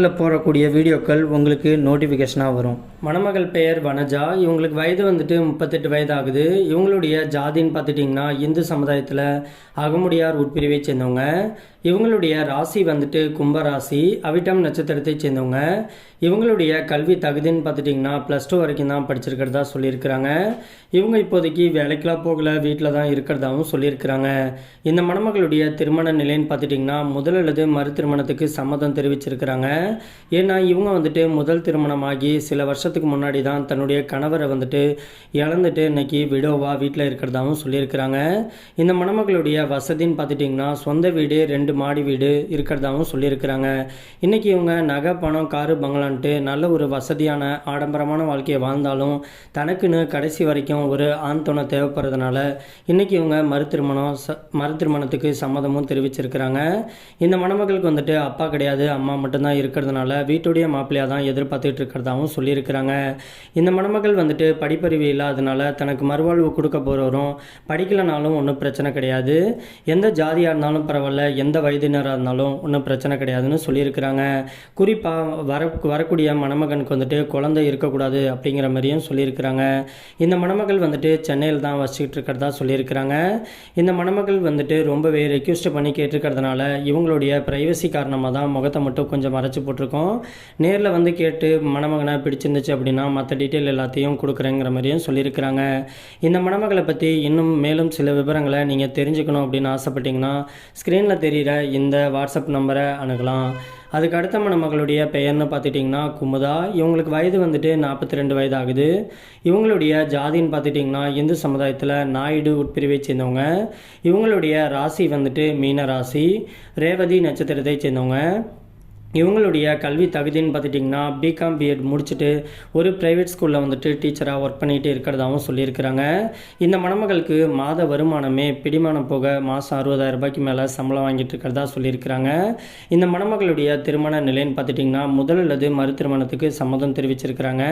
சேனலில் போடக்கூடிய வீடியோக்கள் உங்களுக்கு நோட்டிஃபிகேஷனாக வரும். மணமகள் பெயர் வனஜா. இவங்களுக்கு வயது வந்துட்டு முப்பத்தெட்டு வயது ஆகுது இவங்களுடைய ஜாதின்னு பார்த்துட்டிங்கன்னா இந்து சமுதாயத்தில் அகமுடியார் உட்பிரிவை சேர்ந்தவங்க. இவங்களுடைய ராசி வந்துட்டு கும்பராசி அவிட்டம் நட்சத்திரத்தை சேர்ந்தவங்க. இவங்களுடைய கல்வி தகுதின்னு பார்த்துட்டிங்கன்னா ப்ளஸ் டூ வரைக்கும் தான் படிச்சிருக்கிறதா சொல்லியிருக்கிறாங்க. இவங்க இப்போதைக்கு வேலைக்கெலாம் போகல வீட்டில் தான் இருக்கிறதாவும் சொல்லியிருக்கிறாங்க. இந்த மணமகளுடைய திருமண நிலைன்னு பார்த்துட்டிங்கன்னா முதல் அல்லது மறு திருமணத்துக்கு சம்மதம் தெரிவிச்சிருக்கிறாங்க. ஏன்னா இவங்க வந்துட்டு முதல் திருமணமாகி சில வருஷத்துக்கு முன்னாடி தான் தன்னுடைய கணவரை வந்துட்டு இழந்துட்டு இன்னைக்கு விடோவா வீட்டில் இருக்கிறதாவும் சொல்லியிருக்கிறாங்க. இந்த மணமகளுடைய வசதின்னு பார்த்துட்டிங்கன்னா சொந்த வீடு ரெண்டு மாடி வீடு இருக்கிறதாகவும் சொல்லியிருக்கிறாங்க. இன்றைக்கி இவங்க நகை பணம் காரு பங்களான்ட்டு நல்ல ஒரு வசதியான ஆடம்பரமான வாழ்க்கையை வாழ்ந்தாலும் தனக்குன்னு கடைசி வரைக்கும் ஒரு ஆண் துணை தேவைப்படுறதுனால இன்றைக்கி இவங்க மறு திருமணம் ச மறு திருமணத்துக்கு சம்மதமும் தெரிவிச்சிருக்கிறாங்க. இந்த மணமகளுக்கு வந்துட்டு அப்பா கிடையாது அம்மா மட்டும்தான் இருக்கிறதுனால வீட்டுடைய மாப்பிள்ளையாக தான் எதிர்பார்த்துட்டு இருக்கிறதாகவும் சொல்லியிருக்கிறாங்க. இந்த மணமகள் வந்துட்டு படிப்பறிவு இல்லாததுனால தனக்கு மறுவாழ்வு கொடுக்க போகிறவரும் படிக்கலைனாலும் ஒன்றும் பிரச்சனை கிடையாது. எந்த ஜாதியாக இருந்தாலும் பரவாயில்ல எந்த வயதினராக இருந்தாலும் ஒன்றும் பிரச்சனை கிடையாதுன்னு சொல்லியிருக்கிறாங்க. குறிப்பாக வர வரக்கூடிய மணமகனுக்கு வந்துட்டு குழந்தை இருக்கக்கூடாது அப்படிங்கிற மாதிரியும் சொல்லியிருக்கிறாங்க. இந்த மணமகள் வந்துட்டு சென்னையில் தான் வசிக்கிட்டு இருக்கிறதா சொல்லியிருக்கிறாங்க. இந்த மணமகள் வந்துட்டு ரொம்பவே ரெக்யூஸ்ட் பண்ணி கேட்டிருக்கிறதுனால இவங்களுடைய ப்ரைவசி காரணமாக தான் முகத்தை மட்டும் கொஞ்சம் மறைச்சி போட்டிருக்கோம். நேரில் வந்து கேட்டு மணமகனை பிடிச்சிருந்துச்சு அப்படின்னா மற்ற டீட்டெயில் எல்லாத்தையும் கொடுக்குறேங்கிற மாதிரியும் சொல்லியிருக்கிறாங்க. இந்த மணமகளை பற்றி இன்னும் மேலும் சில விவரங்களை நீங்கள் தெரிஞ்சுக்கணும் அப்படின்னு ஆசைப்பட்டீங்கன்னா ஸ்க்ரீனில் தெரிகிற இந்த வாட்ஸ்அப் நம்பரை அணுகலாம். அதுக்கு அடுத்த மணமகளுடைய பெயர்னு பார்த்துட்டிங்கன்னா குமுதா. இவங்களுக்கு வயது வந்துட்டு நாற்பத்தி ரெண்டு வயது ஆகுது இவங்களுடைய ஜாதின்னு பார்த்துட்டிங்கன்னா இந்து சமுதாயத்தில் நாயுடு உட்பிரிவை சேர்ந்தவங்க. இவங்களுடைய ராசி வந்துட்டு மீன ராசி ரேவதி நட்சத்திரத்தை சேர்ந்தவங்க. இவங்களுடைய கல்வி தகுதின்னு பார்த்துட்டிங்கன்னா பிகாம் பிஎட் முடிச்சுட்டு ஒரு ப்ரைவேட் ஸ்கூலில் வந்துட்டு டீச்சராக ஒர்க் பண்ணிகிட்டு இருக்கிறதாகவும் சொல்லியிருக்கிறாங்க. இந்த மணமகளுக்கு மாத வருமானமே பிடிமானம் போக மாதம் அறுபதாயிரம் ரூபாய்க்கு மேலே சம்பளம் வாங்கிட்டு இருக்கிறதா சொல்லியிருக்கிறாங்க. இந்த மணமகளுடைய திருமண நிலைன்னு பார்த்துட்டிங்கன்னா முதல் அல்லது மறு திருமணத்துக்கு சம்மதம் தெரிவிச்சிருக்கிறாங்க.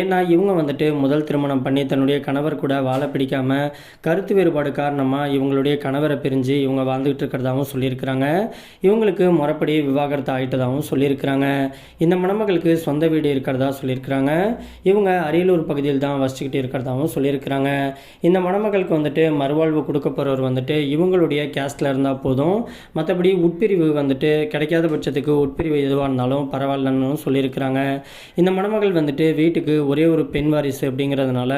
ஏன்னா இவங்க வந்துட்டு முதல் திருமணம் பண்ணி தன்னுடைய கணவர் கூட வாழ பிடிக்காமல் கருத்து வேறுபாடு காரணமாக இவங்களுடைய கணவரை பிரிஞ்சு இவங்க வாழ்ந்துகிட்டு இருக்கிறதாகவும் சொல்லியிருக்கிறாங்க. இவங்களுக்கு முறைப்படி விவாகரத்து ஆகிட்டதாகவும் சொல்லியிருக்கிறாங்க. இந்த மணமகளுக்கு சொந்த வீடு இருக்கிறதா சொல்லியிருக்கிறாங்க. இவங்க அரியலூர் பகுதியில் தான் வசிச்சுக்கிட்டு இருக்கிறதாகவும் சொல்லியிருக்கிறாங்க. இந்த மணமகளுக்கு வந்துட்டு மறுவாழ்வு கொடுக்க போகிறவர் வந்துட்டு இவங்களுடைய கேஸ்டில் இருந்தால் போதும். மற்றபடி உட்பிரிவு வந்துட்டு கிடைக்காத பட்சத்துக்கு உட்பிரிவு எதுவாக இருந்தாலும் பரவாயில்லன்னு சொல்லியிருக்கிறாங்க. இந்த மணமகள் வந்துட்டு வீட்டுக்கு ஒரே ஒரு பெண் வாரிசு அப்படிங்கிறதுனால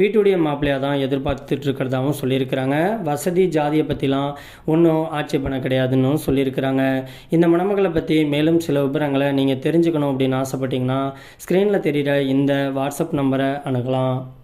வீட்டுடைய மாப்பிள்ளையாக தான் எதிர்பார்த்துட்டு இருக்கிறதாகவும் சொல்லியிருக்கிறாங்க. வசதி ஜாதியை பற்றிலாம் ஒன்றும் ஆட்சேபனை கிடையாதுன்னு சொல்லியிருக்கிறாங்க. இந்த மணமகளை பற்றி மேலும் சில விவரங்களை நீங்கள் தெரிஞ்சுக்கணும் அப்படின்னு ஆசைப்பட்டீங்கன்னா ஸ்க்ரீனில் தெரிகிற இந்த வாட்ஸ்அப் நம்பரை அணுகலாம்.